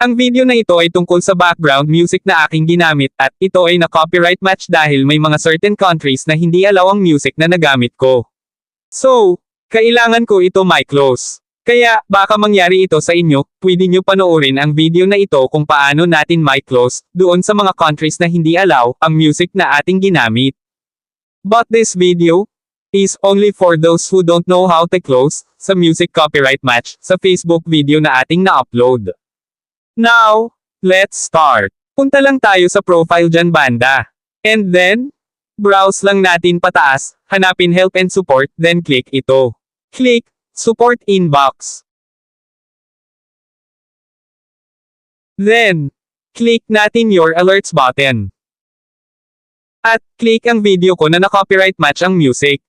Ang video na ito ay tungkol sa background music na aking ginamit at ito ay na-copyright match dahil may mga certain countries na hindi allow ang music na nagamit ko. So, kailangan ko ito my close. Kaya, baka mangyari ito sa inyo, pwede nyo panoorin ang video na ito kung paano natin my close, doon sa mga countries na hindi allow, ang music na ating ginamit. But this video, is only for those who don't know how to close, sa music copyright match, sa Facebook video na ating na-upload. Now, let's start. Punta lang tayo sa profile dyan banda. And then, browse lang natin pataas, hanapin help and support, then click ito. Click, support inbox. Then, click natin your alerts button. At, click ang video ko na na-copyright match ang music.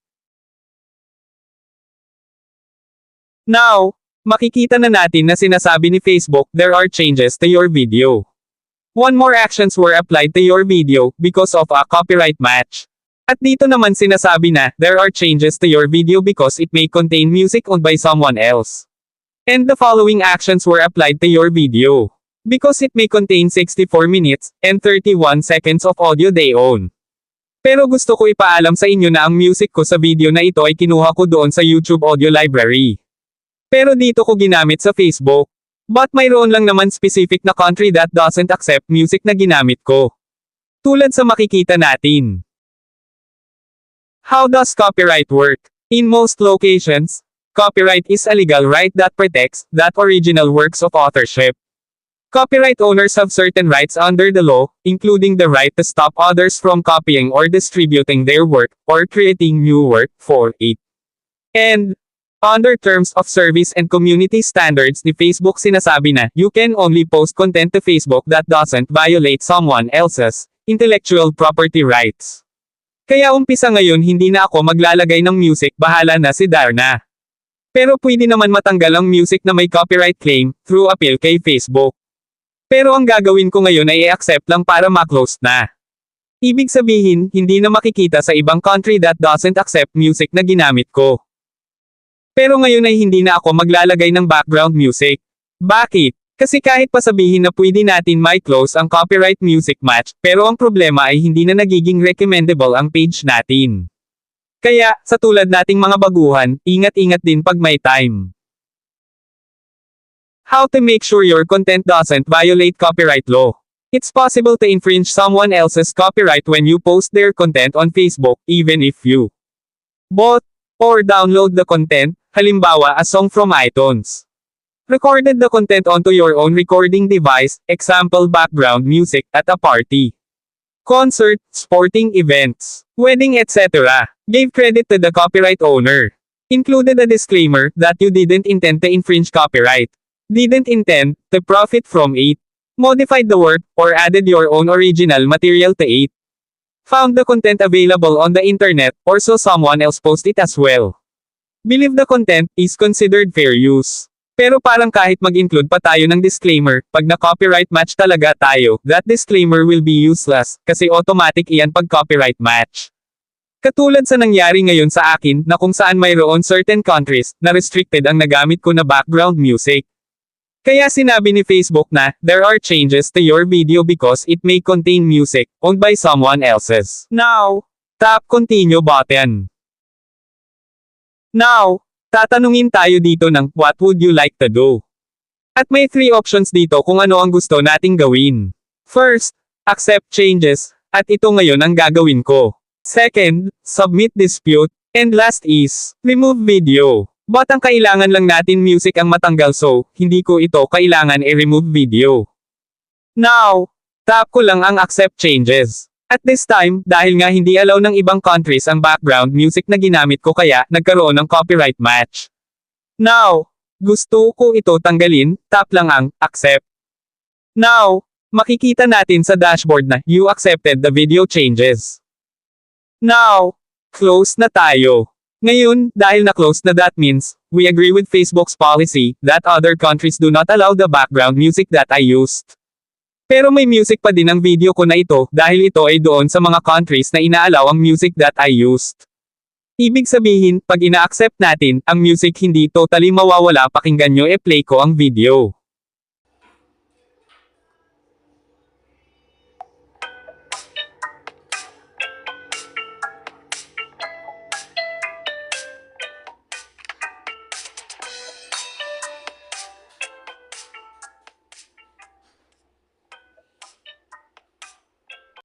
Now, makikita na natin na sinasabi ni Facebook there are changes to your video. One more actions were applied to your video because of a copyright match. At dito naman sinasabi na there are changes to your video because it may contain music owned by someone else. And the following actions were applied to your video. Because it may contain 64 minutes and 31 seconds of audio they own. Pero gusto ko ipaalam sa inyo na ang music ko sa video na ito ay kinuha ko doon sa YouTube Audio Library. Pero dito ko ginamit sa Facebook. But mayroon lang naman specific na country that doesn't accept music na ginamit ko. Tulad sa makikita natin. How does copyright work? In most locations, copyright is a legal right that protects that original works of authorship. Copyright owners have certain rights under the law, including the right to stop others from copying or distributing their work, or creating new work for it. And, under terms of service and community standards ni Facebook sinasabi na, you can only post content to Facebook that doesn't violate someone else's intellectual property rights. Kaya umpisa ngayon hindi na ako maglalagay ng music bahala na si Darna. Pero pwede naman matanggal ang music na may copyright claim, through appeal kay Facebook. Pero ang gagawin ko ngayon ay i-accept lang para ma-close na. Ibig sabihin, hindi na makikita sa ibang country that doesn't accept music na ginamit ko. Pero ngayon ay hindi na ako maglalagay ng background music. Bakit? Kasi kahit pa sabihin na pwede natin may close ang copyright music match, pero ang problema ay hindi na nagiging recommendable ang page natin. Kaya, sa tulad nating mga baguhan, ingat-ingat din pag may time. How to make sure your content doesn't violate copyright law. It's possible to infringe someone else's copyright when you post their content on Facebook, even if you bought or download the content, halimbawa a song from iTunes. Recorded the content onto your own recording device, example background music, at a party. Concert, sporting events, wedding etc. Gave credit to the copyright owner. Included a disclaimer that you didn't intend to infringe copyright. Didn't intend to profit from it. Modified the work, or added your own original material to it. Found the content available on the internet, or saw someone else post it as well. Believe the content is considered fair use. Pero parang kahit mag-include pa tayo ng disclaimer, pag na-copyright match talaga tayo, that disclaimer will be useless, kasi automatic iyan pag copyright match. Katulad sa nangyari ngayon sa akin, na kung saan mayroon certain countries, na restricted ang nagamit ko na background music. Kaya sinabi ni Facebook na, there are changes to your video because it may contain music, owned by someone else's. Now, tap continue button. Now, tatanungin tayo dito ng, what would you like to do? At may three options dito kung ano ang gusto nating gawin. First, accept changes, at ito ngayon ang gagawin ko. Second, submit dispute, and last is, remove video. But ang kailangan lang natin music ang matanggal so, hindi ko ito kailangan i-remove video. Now, tap ko lang ang accept changes. At this time, dahil nga hindi allow ng ibang countries ang background music na ginamit ko kaya, nagkaroon ng copyright match. Now, gusto ko ito tanggalin, tap lang ang accept. Now, makikita natin sa dashboard na you accepted the video changes. Now, close na tayo. Ngayon, dahil na-close na that means, we agree with Facebook's policy, that other countries do not allow the background music that I used. Pero may music pa din ang video ko na ito, dahil ito ay doon sa mga countries na inaalaw ang music that I used. Ibig sabihin, pag ina-accept natin, ang music hindi totally mawawala pakinggan nyo e-play ko ang video.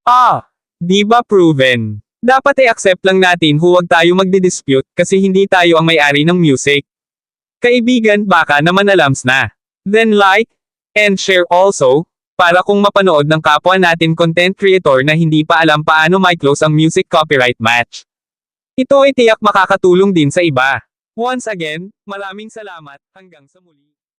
Ah, di ba proven? Dapat i-accept lang natin huwag tayo magdidispute kasi hindi tayo ang may-ari ng music. Kaibigan, baka naman alams na. Then like, and share also, para kung mapanood ng kapwa natin content creator na hindi pa alam paano may-close ang music copyright match. Ito ay tiyak makakatulong din sa iba. Once again, maraming salamat, hanggang sa muli.